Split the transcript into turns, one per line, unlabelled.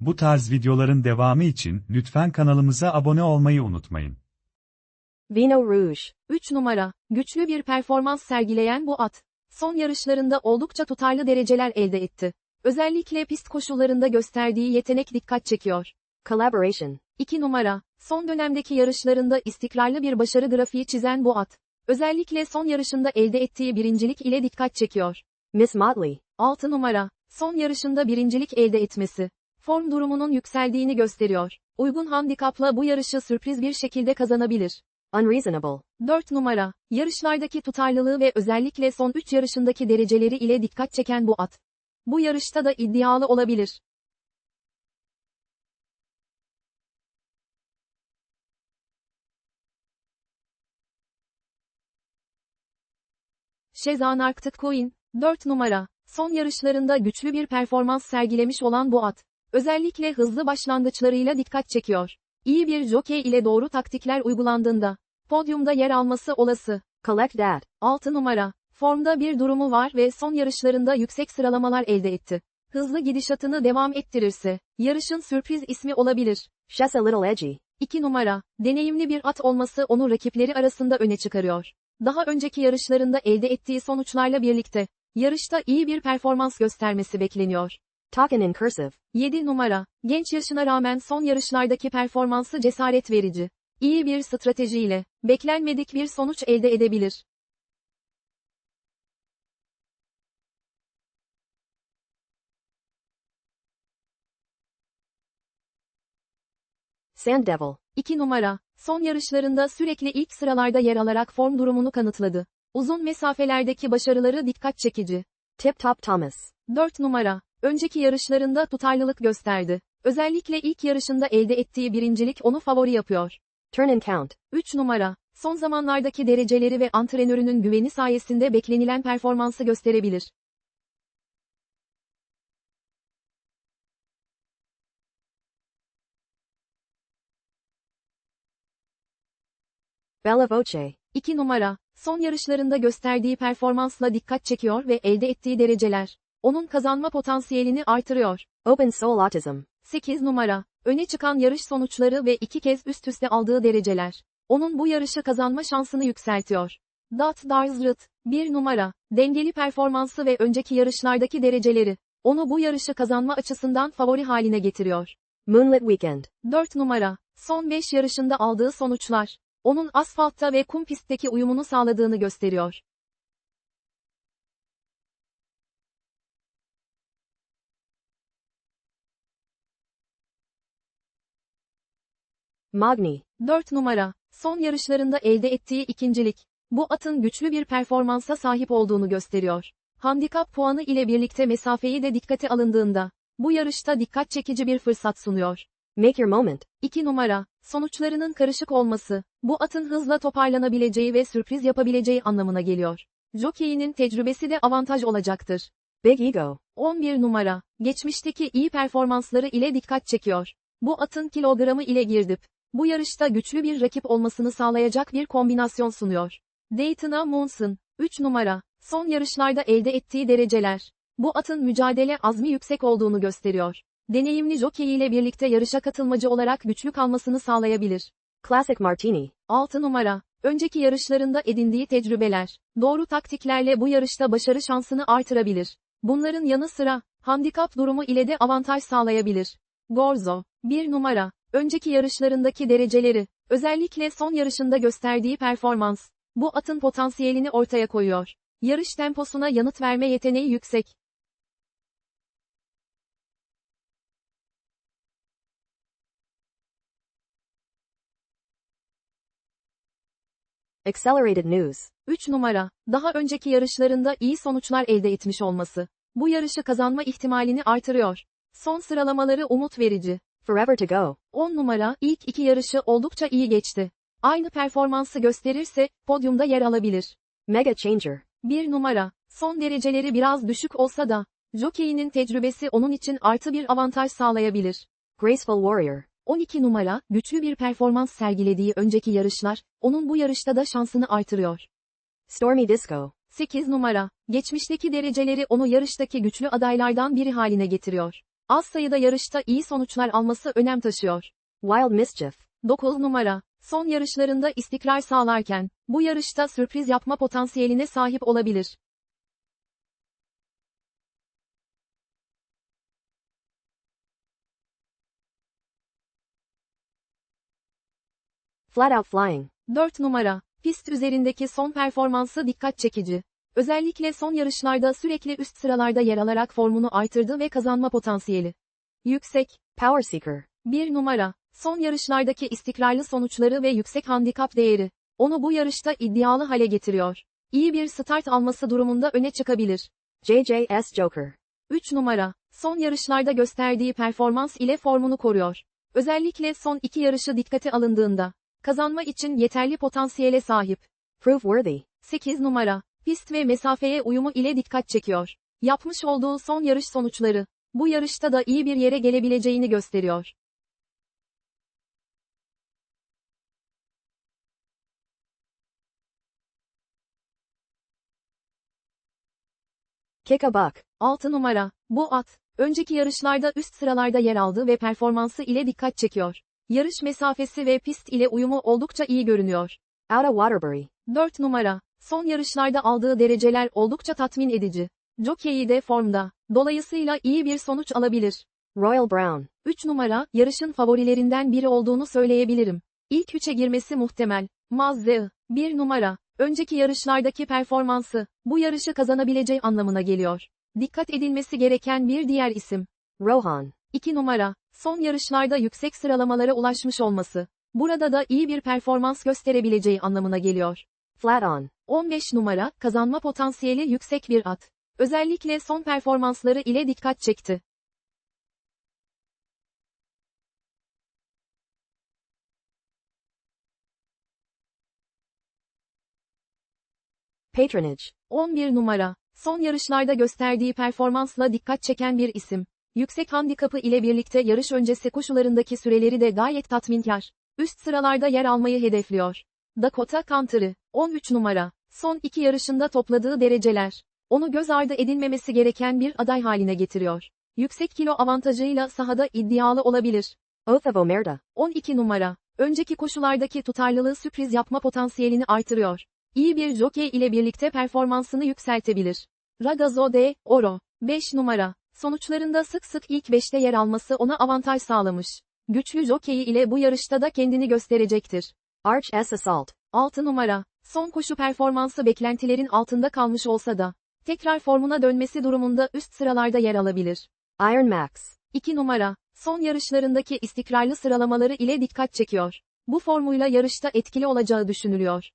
Bu tarz videoların devamı için lütfen kanalımıza abone olmayı unutmayın.
Vino Rouge.
3 numara, güçlü bir performans sergileyen bu at, son yarışlarında oldukça tutarlı dereceler elde etti. Özellikle pist koşullarında gösterdiği yetenek dikkat çekiyor.
Collaboration.
2 numara, son dönemdeki yarışlarında istikrarlı bir başarı grafiği çizen bu at. Özellikle son yarışında elde ettiği birincilik ile dikkat çekiyor.
Miss Motley.
6 numara, son yarışında birincilik elde etmesi, form durumunun yükseldiğini gösteriyor. Uygun handikapla bu yarışı sürpriz bir şekilde kazanabilir.
Unreasonable.
4 numara, yarışlardaki tutarlılığı ve özellikle son 3 yarışındaki dereceleri ile dikkat çeken bu at. Bu yarışta da iddialı olabilir. Şezan Arctic Queen, 4 numara, son yarışlarında güçlü bir performans sergilemiş olan bu at. Özellikle hızlı başlangıçlarıyla dikkat çekiyor. İyi bir jockey ile doğru taktikler uygulandığında, podyumda yer alması olası.
Collect that.
6 numara, formda bir durumu var ve son yarışlarında yüksek sıralamalar elde etti. Hızlı gidişatını devam ettirirse, yarışın sürpriz ismi olabilir.
She's a little edgy.
2 numara, deneyimli bir at olması onu rakipleri arasında öne çıkarıyor. Daha önceki yarışlarında elde ettiği sonuçlarla birlikte, yarışta iyi bir performans göstermesi bekleniyor.
Talking in cursive.
7 numara, genç yaşına rağmen son yarışlardaki performansı cesaret verici. İyi bir stratejiyle, beklenmedik bir sonuç elde edebilir.
Sand Devil.
2 numara, son yarışlarında sürekli ilk sıralarda yer alarak form durumunu kanıtladı. Uzun mesafelerdeki başarıları dikkat çekici.
Tip Top Thomas.
4 numara, önceki yarışlarında tutarlılık gösterdi. Özellikle ilk yarışında elde ettiği birincilik onu favori yapıyor.
Turn and count.
3 numara, son zamanlardaki dereceleri ve antrenörünün güveni sayesinde beklenilen performansı gösterebilir.
Bella Voce.
2 numara, son yarışlarında gösterdiği performansla dikkat çekiyor ve elde ettiği dereceler, onun kazanma potansiyelini artırıyor.
Open Soul Autism.
8 numara, öne çıkan yarış sonuçları ve iki kez üst üste aldığı dereceler, onun bu yarışı kazanma şansını yükseltiyor. Dat Darzrut, 1 numara, dengeli performansı ve önceki yarışlardaki dereceleri, onu bu yarışı kazanma açısından favori haline getiriyor.
Moonlit Weekend.
4 numara, son 5 yarışında aldığı sonuçlar, onun asfaltta ve kum pistteki uyumunu sağladığını gösteriyor.
Magni.
4 numara, son yarışlarında elde ettiği ikincilik, bu atın güçlü bir performansa sahip olduğunu gösteriyor. Handikap puanı ile birlikte mesafeyi de dikkate alındığında, bu yarışta dikkat çekici bir fırsat sunuyor.
Make your moment.
2 numara, sonuçlarının karışık olması, bu atın hızla toparlanabileceği ve sürpriz yapabileceği anlamına geliyor. Jockey'inin tecrübesi de avantaj olacaktır.
Big Ego.
11 numara, geçmişteki iyi performansları ile dikkat çekiyor. Bu atın kilogramı ile girdip, bu yarışta güçlü bir rakip olmasını sağlayacak bir kombinasyon sunuyor. Daytona Monson, 3 numara, son yarışlarda elde ettiği dereceler, bu atın mücadele azmi yüksek olduğunu gösteriyor. Deneyimli jockey ile birlikte yarışa katılmacı olarak güçlü kalmasını sağlayabilir.
Classic Martini.
6 numara, önceki yarışlarında edindiği tecrübeler, doğru taktiklerle bu yarışta başarı şansını artırabilir. Bunların yanı sıra, handikap durumu ile de avantaj sağlayabilir. Gorzo, 1 numara, önceki yarışlarındaki dereceleri, özellikle son yarışında gösterdiği performans, bu atın potansiyelini ortaya koyuyor. Yarış temposuna yanıt verme yeteneği yüksek.
Accelerated News.
3 numara, daha önceki yarışlarında iyi sonuçlar elde etmiş olması, bu yarışı kazanma ihtimalini artırıyor. Son sıralamaları umut verici.
Forever to Go.
10 numara, ilk iki yarışı oldukça iyi geçti. Aynı performansı gösterirse, podyumda yer alabilir.
Mega Changer.
1 numara, son dereceleri biraz düşük olsa da, jockey'inin tecrübesi onun için artı bir avantaj sağlayabilir.
Graceful Warrior.
12 numara, güçlü bir performans sergilediği önceki yarışlar, onun bu yarışta da şansını artırıyor.
Stormy Disco.
8 numara, geçmişteki dereceleri onu yarıştaki güçlü adaylardan biri haline getiriyor. Az sayıda yarışta iyi sonuçlar alması önem taşıyor.
Wild Mischief.
9 numara. Son yarışlarında istikrar sağlarken, bu yarışta sürpriz yapma potansiyeline sahip olabilir.
Flat Out Flying.
4 numara. Pist üzerindeki son performansı dikkat çekici. Özellikle son yarışlarda sürekli üst sıralarda yer alarak formunu artırdı ve kazanma potansiyeli. Yüksek.
Power Seeker.
1 numara. Son yarışlardaki istikrarlı sonuçları ve yüksek handikap değeri. Onu bu yarışta iddialı hale getiriyor. İyi bir start alması durumunda öne çıkabilir.
JJS Joker.
3 numara. Son yarışlarda gösterdiği performans ile formunu koruyor. Özellikle son iki yarışı dikkate alındığında. Kazanma için yeterli potansiyele sahip.
Proof Worthy.
8 numara. Pist ve mesafeye uyumu ile dikkat çekiyor. Yapmış olduğu son yarış sonuçları. Bu yarışta da iyi bir yere gelebileceğini gösteriyor.
Kick a Buck.
6 numara. Bu at, önceki yarışlarda üst sıralarda yer aldı ve performansı ile dikkat çekiyor. Yarış mesafesi ve pist ile uyumu oldukça iyi görünüyor.
Of Waterbury.
4 numara. Son yarışlarda aldığı dereceler oldukça tatmin edici. Jockey'i de formda. Dolayısıyla iyi bir sonuç alabilir.
Royal Brown.
3 numara, yarışın favorilerinden biri olduğunu söyleyebilirim. İlk üçe girmesi muhtemel. Mazzeo, 1 numara, önceki yarışlardaki performansı, bu yarışı kazanabileceği anlamına geliyor. Dikkat edilmesi gereken bir diğer isim.
Rohan.
2 numara, son yarışlarda yüksek sıralamalara ulaşmış olması. Burada da iyi bir performans gösterebileceği anlamına geliyor.
Flat On.
15 numara, kazanma potansiyeli yüksek bir at. Özellikle son performansları ile dikkat çekti.
Patronage.
11 numara. Son yarışlarda gösterdiği performansla dikkat çeken bir isim. Yüksek handikapı ile birlikte yarış öncesi koşularındaki süreleri de gayet tatminkar. Üst sıralarda yer almayı hedefliyor. Dakota Country. 13 numara. Son iki yarışında topladığı dereceler. Onu göz ardı edilmemesi gereken bir aday haline getiriyor. Yüksek kilo avantajıyla sahada iddialı olabilir.
Oath of Omerta.
12 numara. Önceki koşulardaki tutarlılığı sürpriz yapma potansiyelini artırıyor. İyi bir jockey ile birlikte performansını yükseltebilir. Ragazzo de Oro. 5 numara. Sonuçlarında sık sık ilk 5'te yer alması ona avantaj sağlamış. Güçlü jockey ile bu yarışta da kendini gösterecektir.
Arch S Assault.
6 numara. Son koşu performansı beklentilerin altında kalmış olsa da, tekrar formuna dönmesi durumunda üst sıralarda yer alabilir.
Iron Max.
2 numara. Son yarışlarındaki istikrarlı sıralamaları ile dikkat çekiyor. Bu formuyla yarışta etkili olacağı düşünülüyor.